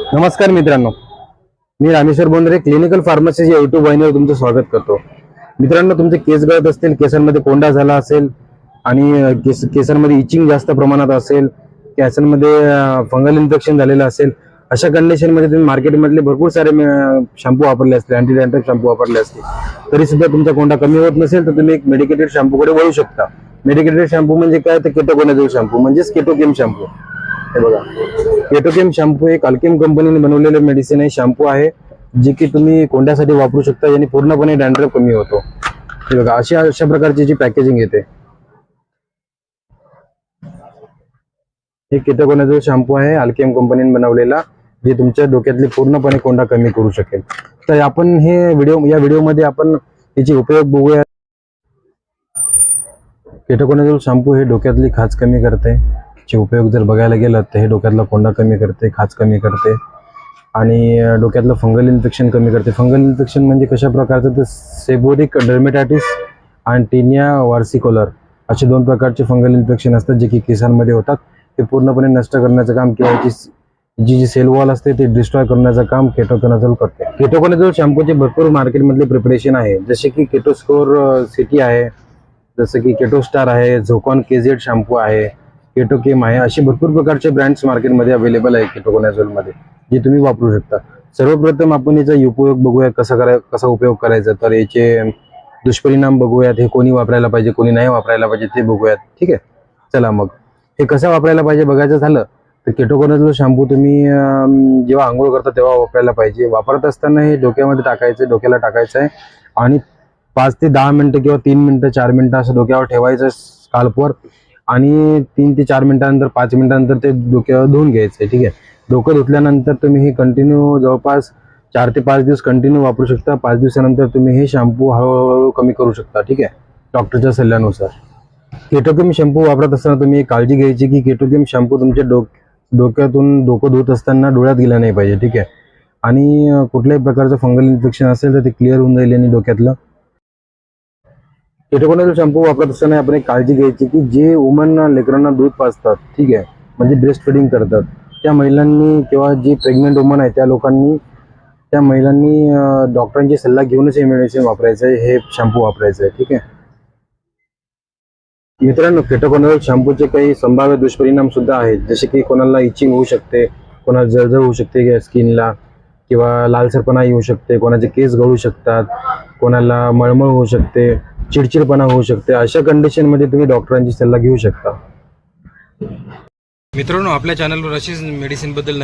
नमस्कार मित्रांनो. मी रामेश्वर बोंद्रे क्लिनिकल फार्मसी या युट्यूब वाहिनीवर तुमचं स्वागत करतो. मित्रांनो तुमचे केस गळत असतील केसांमध्ये कोंडा झाला असेल आणि केस केसांमध्ये इचिंग जास्त प्रमाणात असेल केसांमध्ये फंगल इन्फेक्शन झालेलं असेल अशा कंडिशनमध्ये तुम्ही मार्केटमधले भरपूर सारे शॅम्पू वापरले असतील अँटी डॅन्ड्रफ शॅम्पू वापरले असतील. तरी सुद्धा तुमचा कोंडा कमी होत नसेल तर तुम्ही एक मेडिकेटेड शॅम्पूकडे वळू शकता. मेडिकेटेड शॅम्पू म्हणजे काय? तर केटोकोनाझोल शॅम्पू म्हणजेच केटोकेम शॅम्पू हे बघा. केटोकेम शॅम्पू एक अल्केम कंपनीने बनवलेलं मेडिसिन आहे. शॅम्पू आहे जे की तुम्ही कोंड्यासाठी वापरू शकता. याने पूर्णपणे डॅन्ड्रफ कमी होतो. बघा अशी अशा प्रकारची जी पॅकेजिंग येते. हे केटोकोनाझोल शॅम्पू आहे. अल्केम कंपनीने बनवलेला जे तुमच्या डोक्यातले पूर्णपणे कोंडा कमी करू शकेल. तर आपण हे व्हिडिओ या व्हिडिओमध्ये आपण याचे उपयोग बघूया. केटोकोनाझोल शॅम्पू हे डोक्यातली खाज कमी करते. चे उपयोग जर बघायला गेलं तर हे डोक्यातला कोंडा कमी करते खाज कमी करते. आणि डोक्यातलं फंगल इन्फेक्शन कमी करते. फंगल इन्फेक्शन म्हणजे कशा प्रकारचं तर सेबोरिक डर्मेटायटिस आणि टिनिया वार्सिकोलर असे दोन प्रकारचे फंगल इन्फेक्शन असतात जे की केसांमध्ये होतात. ते पूर्णपणे नष्ट करण्याचं काम किंवा जी जी सेल वॉल असते ते डिस्ट्रॉय करण्याचं काम केटोकोनाझोल करते. केटोकोनाझोल शॅम्पूचे भरपूर मार्केटमधले प्रिपरेशन आहे. जसे की केटोस्कोर सिटी आहे. जसं की केटोस्टार आहे झोकॉन केझेड शॅम्पू आहे. केटोकेम आहे. असे भरपूर प्रकारचे ब्रँड्स मार्केटमध्ये अवेलेबल आहे केटोकोनाझोलमध्ये जे तुम्ही वापरू शकता. सर्वप्रथम आपण याचा उपयोग बघूया कसा कराय कसा उपयोग करायचा. तर याचे दुष्परिणाम बघूयात हे कोणी वापरायला पाहिजे कोणी नाही वापरायला पाहिजे ते बघूयात. ठीक आहे? चला मग. हे कसं वापरायला पाहिजे बघायचं झालं तर केटोकोनाझोल शॅम्पू तुम्ही जेव्हा आंघोळ करता तेव्हा वापरायला पाहिजे. वापरत असताना हे डोक्यामध्ये टाकायचं डोक्याला टाकायचं आहे. आणि पाच ते दहा मिनटं किंवा तीन मिनटं चार मिनटं असं डोक्यावर ठेवायचं स्काल्पवर आणि तीन ते चार मिनिटानंतर पाच मिनिटानंतर ते डोक्यावर धुवून घ्यायचं ठीक आहे? डोकं धुतल्यानंतर तुम्ही हे कंटिन्यू जवळपास चार ते पाच दिवस कंटिन्यू वापरू शकता. पाच दिवसानंतर तुम्ही हे शॅम्पू हळूहळू कमी करू शकता ठीक आहे? डॉक्टरच्या सल्ल्यानुसार. केटोकेम शॅम्पू वापरत असताना तुम्ही एक काळजी घ्यायची की केटोकेम शॅम्पू तुमच्या डोक डोक्यातून डोकं धुत असताना डोळ्यात गेला नाही पाहिजे ठीक आहे? आणि कुठल्याही प्रकारचं फंगल इन्फेक्शन असेल तर ते क्लिअर होऊन जाईल आणि डोक्यातलं केटोकोनाझोल शॅम्पू वापरत असताना आपण एक काळजी घ्यायची की जे वुमन लेकरांना दूध पाजतात ठीक आहे म्हणजे ब्रेस्ट फिडिंग करतात त्या महिलांनी किंवा जी प्रेग्नेंट वुमन आहे त्या लोकांनी त्या महिलांनी डॉक्टरांची सल्ला घेऊनच हे मेडिसिन वापरायचं आहे हे शॅम्पू वापरायचं आहे ठीक आहे? मित्रांनो केटोकोनाझोल शॅम्पूचे काही संभाव्य दुष्परिणाम सुद्धा आहेत जसे की कोणाला इचिंग होऊ शकते कोणाला जळजळ होऊ शकते स्किनला किंवा लालसरपणा येऊ शकते कोणाचे केस गळू शकतात कोणाला मळमळ होऊ शकते चिडचिडपणा होऊ शकते. अशा कंडिशनमध्ये तुम्ही डॉक्टरांची सल्ला घेऊ शकता. मित्रांनो आपल्या चॅनलवर अशीच मेडिसिनबद्दल